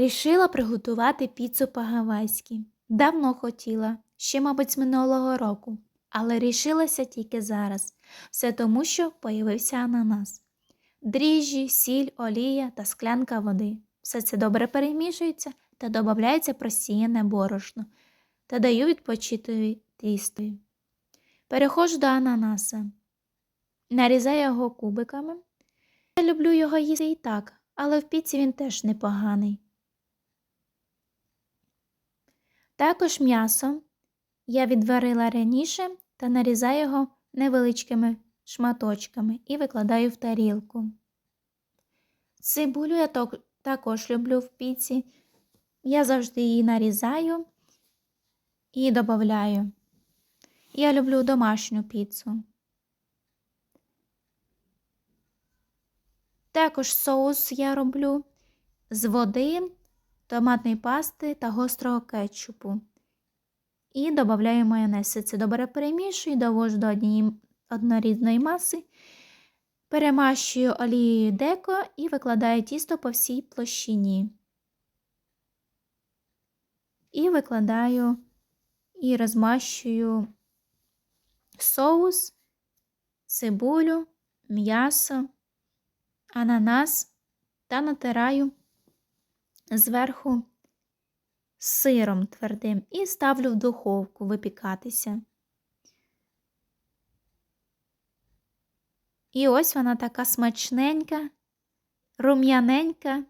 Рішила приготувати піцу по-гавайськи. Давно хотіла, ще, мабуть, з минулого року, але рішилася тільки зараз. Все тому, що появився ананас. Дріжджі, сіль, олія та склянка води. Все це добре перемішується та додається просіяне борошно та даю відпочити тістою. Переходжу до ананаса. Нарізаю його кубиками. Я люблю його їсти і так, але в піці він теж непоганий. Також м'ясо я відварила раніше та нарізаю його невеличкими шматочками і викладаю в тарілку. Цибулю я також люблю в піці. Я завжди її нарізаю і додаю. Я люблю домашню піцу. Також соус я роблю з води, томатної пасти та гострого кетчупу. І додаю майонез. Це добре перемішую, довожу до однієї однорідної маси, перемащую олією деко і викладаю тісто по всій площині. І викладаю і розмащую соус, цибулю, м'ясо, ананас та натираю зверху сиром твердим і ставлю в духовку випікатися. І ось вона така смачненька, рум'яненька,